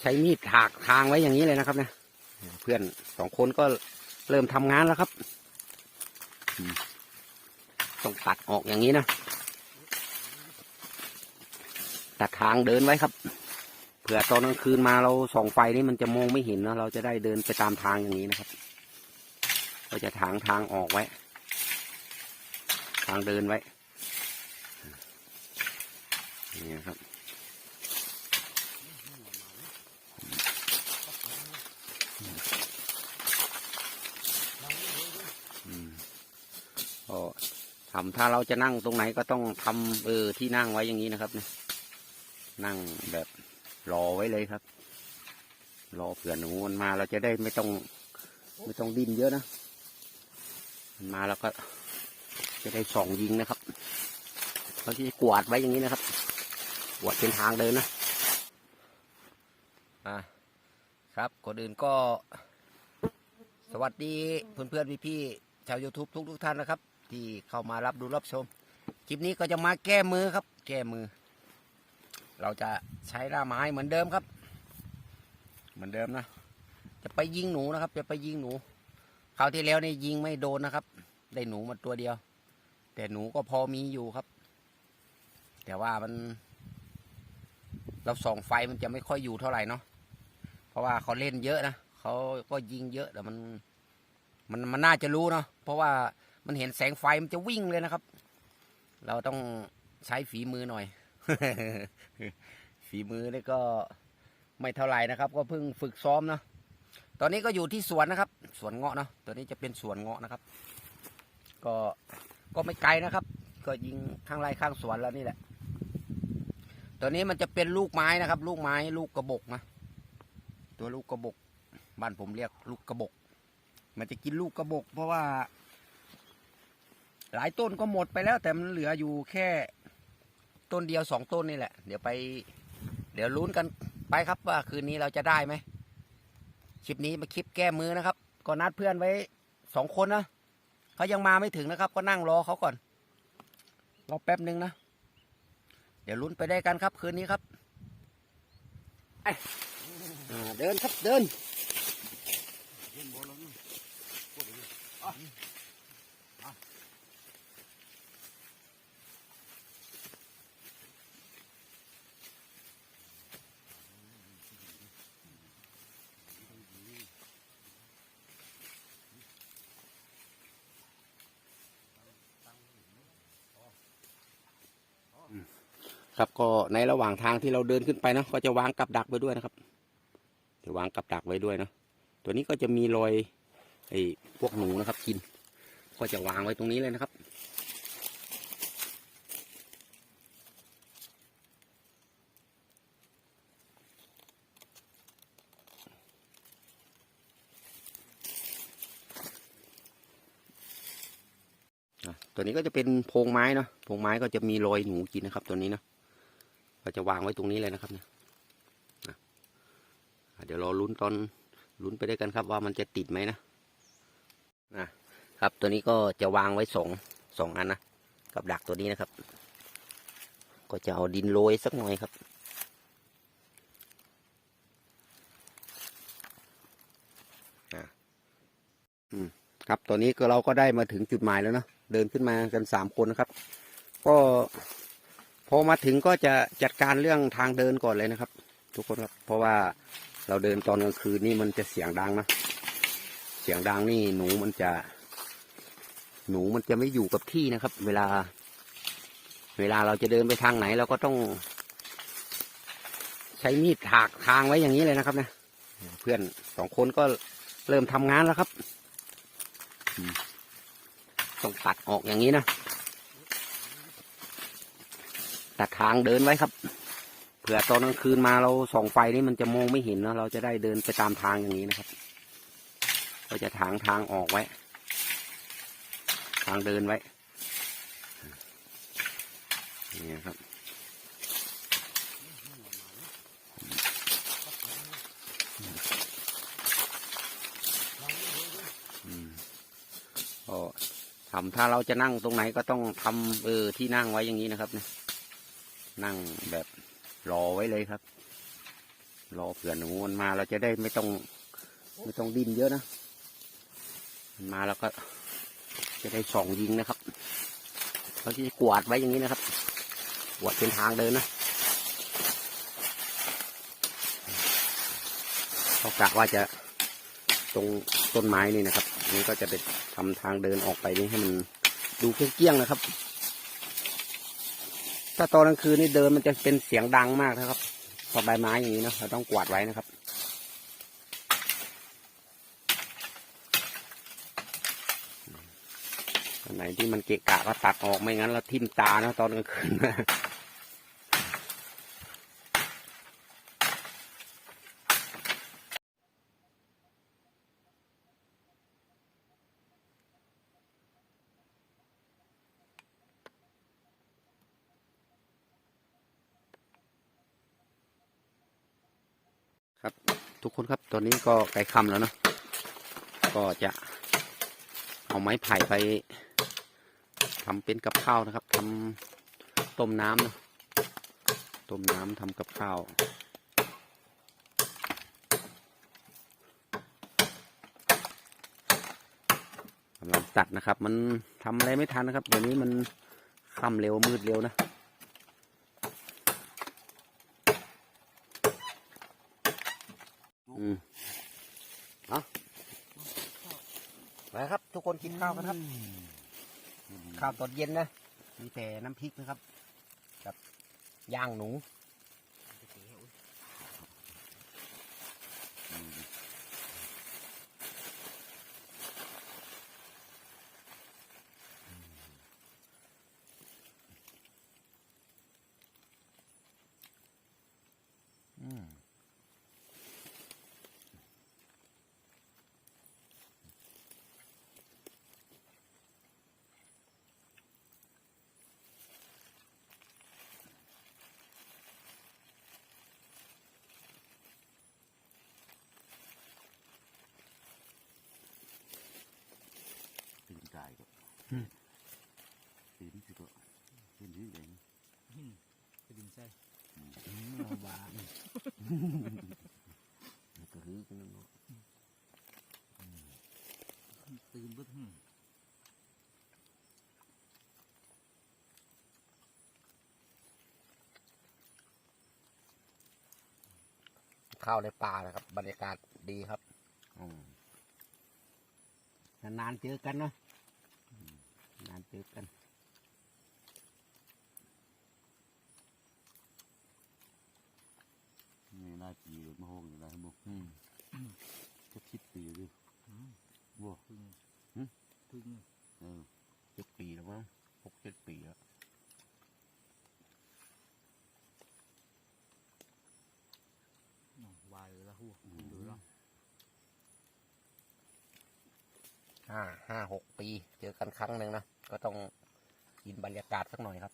ใช้มีดถากทางไว้อย่างนี้เลยนะครับเนี่ยเพื่อนสองคนก็เริ่มทำงานแล้วครับต้องตัดออกอย่างนี้นะตัดทางเดินไว้ครับ เผื่อตอนกลางคืนมาเราส่องไฟนี่มันจะมองไม่เห็นนะเราจะได้เดินไปตามทางอย่างนี้นะครับเราจะถางทางออกไว้ ทางเดินไว้นี่นะครับ อืม ก็ทำถ้าเราจะนั่งตรงไหนก็ต้องทำเออที่นั่งไว้อย่างนี้นะครับเนี่ยนั่งแบบรอไว้เลยครับ รอเผื่อหนูมันมาเราจะได้ไม่ต้อง ไม่ต้องดิ้นเยอะนะมันมาแล้วก็ จะได้ส่องยิงนะครับเราที่กวาดไว้อย่างนี้นะครับกวาดเป็นทางเดินนะอ่า ครับก่อนอื่นก็ สวัสดีเพื่อนเพื่อนพี่พี่ๆชาว YouTube ทุกทุกๆท่านนะครับ ที่เข้ามารับดูรับชม คลิปนี้ก็จะมาแก้มือครับ แก้มือ เราจะใช้หน้าไม้เหมือนเดิมครับ เหมือนเดิมนะ จะไปยิงหนูนะครับ จะไปยิงหนูคราวที่แล้วนี่ยิงไม่โดนนะครับ ได้หนูมาตัวเดียว แต่หนูก็พอมีอยู่ครับ แต่ว่ามัน เราส่องไฟมันจะไม่ค่อยอยู่เท่าไหร่เนาะ เพราะว่าเขาเล่นเยอะนะเขาก็ยิงเยอะแต่มันมันมันน่าจะรู้เนาะเพราะว่ามันเห็นแสงไฟมันจะวิ่งเลยนะครับ เราต้องใช้ฝีมือหน่อย ฝีมือนี่ก็ไม่เท่าไหร่นะครับ ก็เพิ่งฝึกซ้อมเนาะตอนนี้ก็อยู่ที่สวนนะครับ สวนเงาะเนาะตัวนี้จะเป็นสวนเงาะนะครับ ก็ก็ไม่ไกลนะครับ ก็ยิงข้างไร่ข้างสวนแล้วนี่แหละตัวนี้มันจะเป็นลูกไม้นะครับ ลูกไม้ลูกกระบอกนะ ตัวลูกกระบอกบ้านผมเรียกลูกกระบอกมันจะกินลูกกระบอกเพราะว่า หลายต้นก็หมดไปแล้ว แต่มันเหลืออยู่แค่ต้นเดียวสองต้นนี่แหละ เดี๋ยวไป เดี๋ยวลุ้นกันไปครับว่าคืนนี้เราจะได้ไหมคลิปนี้มาคลิปแก้มือนะครับ ก็นัดเพื่อนไว้สองคนนะเขายังมาไม่ถึงนะครับ ก็นั่งรอเขาก่อนรอแป๊บหนึ่งนะ เดี๋ยวลุ้นไปได้กันครับคืนนี้ครับไอ เดินครับเดินครับก็ในระหว่างทางที่เราเดินขึ้นไปนะก็จะวางกับดักไว้ด้วยนะครับ จะวางกับดักไว้ด้วยเนาะตัวนี้ก็จะมีรอยไอ้พวกหนูนะครับ กิน ก็จะวางไว้ตรงนี้เลยนะครับตัวนี้ก็จะเป็นโพรงไม้เนาะโพรงไม้ก็จะมีรอยหนูกินนะครับ ตัวนี้เนาะก็จะวางไว้ตรงนี้เลยนะครับเนี่ย เดี๋ยวรอลุ้นตอนลุ้นไปด้วยกันครับ ว่ามันจะติดไหมนะนะครับตัวนี้ก็จะวางไว้สองสองอันนะกับดักตัวนี้นะครับ ก็จะเอาดินโรยสักหน่อยครับอะอืมครับตัวนี้ก็เราก็ได้มาถึงจุดหมายแล้วเนาะเดินขึ้นมากันสามคนนะครับ ก็พอมาถึงก็จะจัดการเรื่องทางเดินก่อนเลยนะครับ ทุกคนครับเพราะว่า เราเดินตอนกลางคืนนี่มันจะเสียงดังนะ เสียงดังนี่หนูมันจะ หนูมันจะไม่อยู่กับที่นะครับ เวลา เวลาเราจะเดินไปทางไหน เราก็ต้อง ใช้มีดถากทางไว้อย่างนี้เลยนะครับนะเพื่อนสองคนก็เริ่มทำงานแล้วครับต้องตัดออกอย่างนี้นะตัดทางเดินไว้ครับ เผื่อตอนกลางคืนมาเราส่องไฟนี่มันจะมองไม่เห็นนะเราจะได้เดินไปตามทางอย่างนี้นะครับเราจะถางทางออกไว้ ทางเดินไว้นี่ครับอืมก็ทำถ้าเราจะนั่งตรงไหนก็ต้องทำเออที่นั่งไว้อย่างนี้นะครับเนี่ยนั่งแบบ รอไว้เลยครับ รอเผื่อหนูมันมาเราจะได้ไม่ต้อง ไม่ต้องดิ้นเยอะนะมันมาแล้วก็ จะได้ส่องยิงนะครับเราจะกวาดไว้อย่างนี้นะครับกวาดเป็นทางเดินนะเขากะว่าจะตรงต้นไม้นี่นะครับนนี้ก็จะเป็นทำทางเดินออกไปนี่ให้มันดูเกลี้ยงๆนะครับ ถ้าตอนกลางคืนนี่เดินมันจะเป็นเสียงดังมากนะครับพอใบไม้อย่างนี้นะเราต้องกวาดไว้นะครับ อันไหนที่มันเกะกะก็ตัดออกไม่งั้นเราทิ่มตานะตอนกลางคืน ครับ ทุกคนครับ ตอนนี้ก็ใกล้ค่ำแล้วเนอะก็จะเอาไม้ไผ่ไปทำเป็นกับข้าวนะครับทำต้มน้ำนะต้มน้ำทำกับข้าวกำลังตัดนะครับ มันทำอะไรไม่ทันนะครับเดี๋ยวนี้มันค่ำเร็วมืดเร็วนะ อืมเอาไปครับ ทุกคนกินข้าวกันครับ ข้าวตอนเย็นนะ มีแต่น้ำพริกนะครับ กับย่างหนู ตื่นสิก็ตื่นที่ไหนกระดิ่งใส่หวานก็ฮือกันเนาะตื่นบึ้หึ่มข้าวในป่านะครับ บรรยากาศดีครับนานๆเจอกันเนาะ นานเจอกันนี่นายปีรถมาโฮงอยู่นายมุกอืมก็คิดปีดิอืมวัวพึ่งหึพึ่งเออเจ็ดปีแล้วมั้งหกเจ็ดปีแล้วน้องวายเลยละหัวดูแล้ว ห้าห้าหกปี เจอกันครั้งหนึ่งนะ ก็ต้องกินบรรยากาศสักหน่อยครับ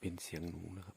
เป็นเสียงหนูนะครับ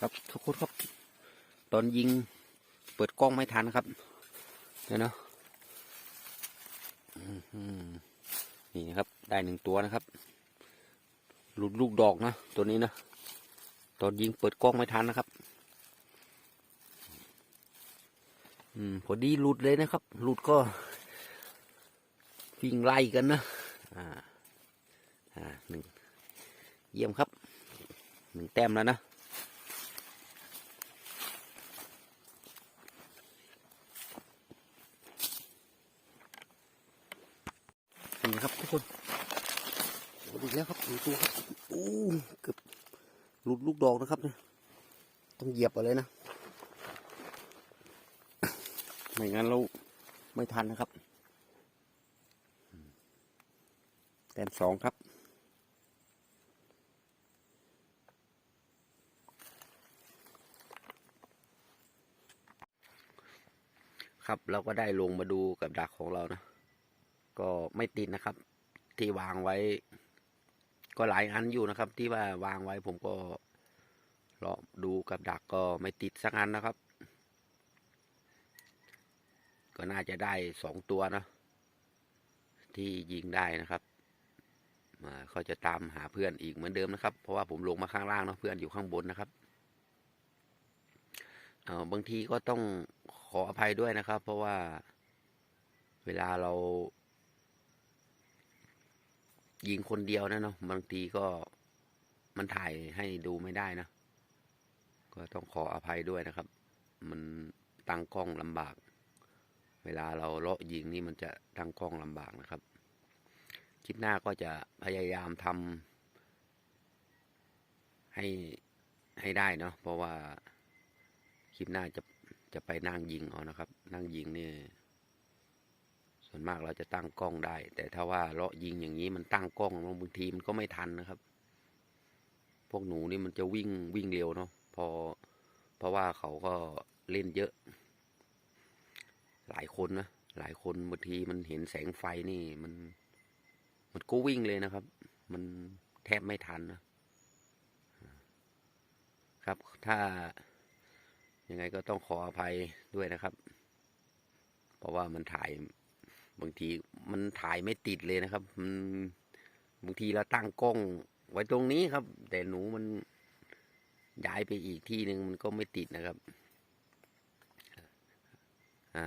ครับทุกคนครับ ตอนยิงเปิดกล้องไม่ทันครับเดี๋ยวนะนี่นะครับ ได้หนึ่งตัวนะครับหลูกลูกดอกนะตัวนี้นะตอนยิงเปิดกล้องไม่ทันนะครับ อืมพอดีหลุดเลยนะครับ หลุดก็วิ่งไล่กันนะ อ่า อ่าหนึ่ง เยี่ยมครับ หนึ่งแต้มแล้วนะนี่นะครับทุกคนโอ้ดีแล้วครับหนึ่งตัวครับโอ้เกือบหลุดลูกดอกนะครับเนี่ยต้องเหยียบเอาเลยนะ ไม่งั้นเราไม่ทันนะครับ แต้มสองครับ ครับ เราก็ได้ลงมาดูกับดักของเรานะ ก็ไม่ติดนะครับ ที่วางไว้ ก็หลายอันอยู่นะครับ ที่ว่าวางไว้ผมก็เลาะดูกับดักก็ไม่ติดสักอันนะครับ ก็น่าจะได้สองตัวนะที่ยิงได้นะครับอ่าเขาจะตามหาเพื่อนอีกเหมือนเดิมนะครับ เพราะว่าผมลงมาข้างล่างเนาะเพื่อนอยู่ข้างบนนะครับ บางทีก็ต้องขออภัยด้วยนะครับ เพราะว่าเวลาเรา ยิงคนเดียวนะเนาะบางทีก็มันถ่ายให้ดูไม่ได้นะ ก็ต้องขออภัยด้วยนะครับ มันตั้งกล้องลำบาก เวลาเราเลาะยิงนี่มันจะตั้งกล้องลำบากนะครับ คลิปหน้าก็จะพยายามทำให้ให้ได้เนาะเพราะว่า ลิปหน้าจะจะไปนั่งยิงเอานะครับ นั่งยิงนี่ ส่วนมากเราจะตั้งกล้องได้ แต่ถ้าว่าเลาะยิงอย่างนี้มันตั้งกล้องบางทีมันก็ไม่ทันนะครับ พวกหนูนี่มันจะวิ่งวิ่งเร็วเนาะพอ เพราะว่าเขาก็เล่นเยอะ หลายคนนะหลายคนบางทีมันเห็นแสงไฟนี่มัน มันก็วิ่งเลยนะครับ มันแทบไม่ทันนะครับถ้า ยังไงก็ต้องขออภัยด้วยนะครับ เพราะว่ามันถ่ายบางทีมันถ่ายไม่ติดเลยนะครับมันบางทีเราตั้งกล้องไว้ตรงนี้ครับ แต่หนูมันย้ายไปอีกที่หนึ่งมันก็ไม่ติดนะครับ อ่า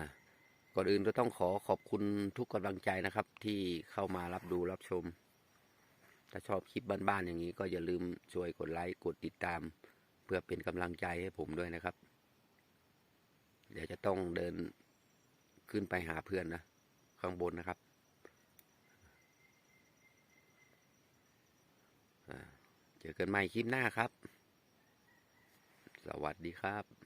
ก่อนอื่นก็ต้องขอขอบคุณทุกกำลังใจนะครับ ที่เข้ามารับดูรับชม ถ้าชอบคลิปบ้านๆอย่างนี้ก็อย่าลืมช่วยกดไลค์กดติดตาม เพื่อเป็นกำลังใจให้ผมด้วยนะครับ เดี๋ยวจะต้องเดินขึ้นไปหาเพื่อนนะ ข้างบนนะครับเจอกันใหม่คลิปหน้าครับ สวัสดีครับ